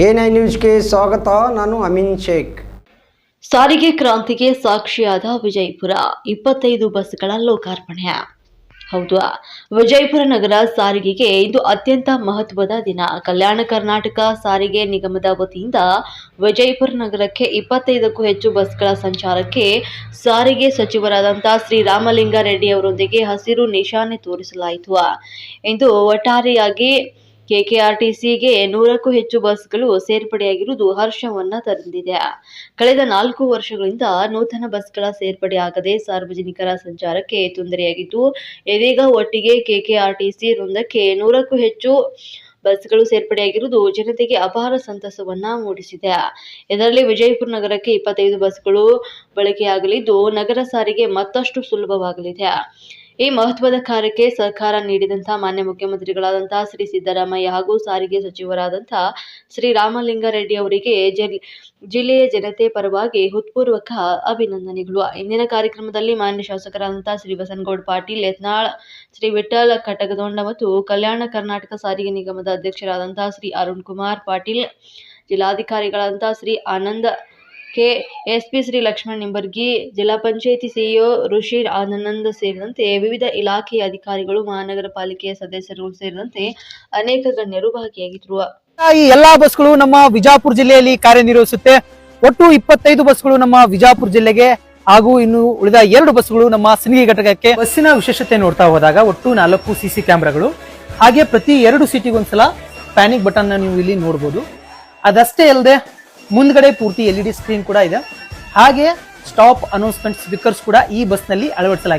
NI ನ್ಯೂಸ್ಗೆ ಸ್ವಾಗತ, ನಾನು ಅಮೀನ್ ಶೇಖ್. ಸಾರಿಗೆ ಕ್ರಾಂತಿಗೆ ಸಾಕ್ಷಿಯಾದ ವಿಜಯಪುರ, ಇಪ್ಪತ್ತೈದು ಬಸ್ಗಳ ಲೋಕಾರ್ಪಣೆ. ಹೌದು, ವಿಜಯಪುರ ನಗರ ಸಾರಿಗೆಗೆ ಇದು ಅತ್ಯಂತ ಮಹತ್ವದ ದಿನ. ಕಲ್ಯಾಣ ಕರ್ನಾಟಕ ಸಾರಿಗೆ ನಿಗಮದ ವತಿಯಿಂದ ವಿಜಯಪುರ ನಗರಕ್ಕೆ ಇಪ್ಪತ್ತೈದಕ್ಕೂ ಹೆಚ್ಚು ಬಸ್ಗಳ ಸಂಚಾರಕ್ಕೆ ಸಾರಿಗೆ ಸಚಿವರಾದಂಥ ಶ್ರೀ ರಾಮಲಿಂಗಾರೆಡ್ಡಿ ಅವರೊಂದಿಗೆ ಹಸಿರು ನಿಶಾನೆ ತೋರಿಸಲಾಯಿತು. ಇಂದು ಒಟ್ಟಾರೆಯಾಗಿ ಕೆಕೆಆರ್ಟಿಸಿಗೆ ನೂರಕ್ಕೂ ಹೆಚ್ಚು ಬಸ್ಗಳು ಸೇರ್ಪಡೆಯಾಗಿರುವುದು ಹರ್ಷವನ್ನ ತಂದಿದೆ. ಕಳೆದ ನಾಲ್ಕು ವರ್ಷಗಳಿಂದ ನೂತನ ಬಸ್ಗಳ ಸೇರ್ಪಡೆಯಾಗದೆ ಸಾರ್ವಜನಿಕರ ಸಂಚಾರಕ್ಕೆ ತೊಂದರೆಯಾಗಿದ್ದು, ಇದೀಗ ಒಟ್ಟಿಗೆ ಕೆಕೆಆರ್ಟಿಸಿ ವೃಂದಕ್ಕೆ ನೂರಕ್ಕೂ ಹೆಚ್ಚು ಬಸ್ಗಳು ಸೇರ್ಪಡೆಯಾಗಿರುವುದು ಜನತೆಗೆ ಅಪಾರ ಸಂತಸವನ್ನ ಮೂಡಿಸಿದೆ. ಇದರಲ್ಲಿ ವಿಜಯಪುರ ನಗರಕ್ಕೆ ಇಪ್ಪತ್ತೈದು ಬಸ್ಗಳು ಬಳಕೆಯಾಗಲಿದ್ದು, ನಗರ ಸಾರಿಗೆ ಮತ್ತಷ್ಟು ಸುಲಭವಾಗಲಿದೆ. ಈ ಮಹತ್ವದ ಕಾರ್ಯಕ್ಕೆ ಸಹಕಾರ ನೀಡಿದಂತಹ ಮಾನ್ಯ ಮುಖ್ಯಮಂತ್ರಿಗಳಾದಂತಹ ಶ್ರೀ ಸಿದ್ದರಾಮಯ್ಯ ಹಾಗೂ ಸಾರಿಗೆ ಸಚಿವರಾದಂತಹ ಶ್ರೀ ರಾಮಲಿಂಗಾರೆಡ್ಡಿ ಅವರಿಗೆ ಜಿಲ್- ಜಿಲ್ಲೆಯ ಜನತೆ ಪರವಾಗಿ ಹೃತ್ಪೂರ್ವಕ ಅಭಿನಂದನೆಗಳು. ಇಂದಿನ ಕಾರ್ಯಕ್ರಮದಲ್ಲಿ ಮಾನ್ಯ ಶಾಸಕರಾದಂತಹ ಶ್ರೀ ಬಸನಗೌಡ ಪಾಟೀಲ್, ಯತ್ನಾಳ್, ಶ್ರೀ ವಿಠಲ್ ಕಟಗದೊಂಡ ಮತ್ತು ಕಲ್ಯಾಣ ಕರ್ನಾಟಕ ಸಾರಿಗೆ ನಿಗಮದ ಅಧ್ಯಕ್ಷರಾದಂತಹ Shri Arun Kumar Patil, ಜಿಲ್ಲಾಧಿಕಾರಿಗಳಾದಂತಹ Shri Anand K S P Shri Lakshman Nimbargi, ಜಿಲ್ಲಾ ಪಂಚಾಯಿತಿ ಸಿಇಒ ಋಷಿ ಆನಂದ್ ಸೇರಿದಂತೆ ವಿವಿಧ ಇಲಾಖೆಯ ಅಧಿಕಾರಿಗಳು, ಮಹಾನಗರ ಪಾಲಿಕೆಯ ಸದಸ್ಯರು ಸೇರಿದಂತೆ ಅನೇಕ ಗಣ್ಯರು ಭಾಗಿಯಾಗಿದ್ರು. ಈ ಎಲ್ಲಾ ಬಸ್ಗಳು ನಮ್ಮ ವಿಜಾಪುರ ಜಿಲ್ಲೆಯಲ್ಲಿ ಕಾರ್ಯನಿರ್ವಹಿಸುತ್ತೆ. ಒಟ್ಟು ಇಪ್ಪತ್ತೈದು ಬಸ್ಗಳು ನಮ್ಮ ವಿಜಾಪುರ ಜಿಲ್ಲೆಗೆ ಹಾಗೂ ಇನ್ನು ಉಳಿದ ಎರಡು ಬಸ್ಗಳು ನಮ್ಮ ಸಿನಿಗೆ ಘಟಕಕ್ಕೆ ಬಸ್ಸಿನ ವಿಶೇಷತೆ ನೋಡ್ತಾ ಹೋದಾಗ ಒಟ್ಟು ನಾಲ್ಕು ಸಿಸಿ ಕ್ಯಾಮ್ರಾಗಳು. ಹಾಗೆ ಪ್ರತಿ ಎರಡು ಸೀಟಿಗೊಂದ್ಸಲ ಪ್ಯಾನಿಕ್ ಬಟನ್ ನೀವು ಇಲ್ಲಿ ನೋಡಬಹುದು ಅದಷ್ಟೇ ಅಲ್ಲದೆ ಮುಂದ್ಗಡೆ ಪೂರ್ತಿ ಎಲ್ ಇ ಡಿ ಸ್ಕ್ರೀನ್ ಕೂಡ ಇದೆ. ಹಾಗೆ ಸ್ಟಾಪ್ ಅನೌನ್ಸ್ಮೆಂಟ್ ಸ್ಪೀಕರ್ಸ್ ಕೂಡ ಈ ಬಸ್ನಲ್ಲಿ ಅಳವಡಿಸಲಾಗಿದೆ.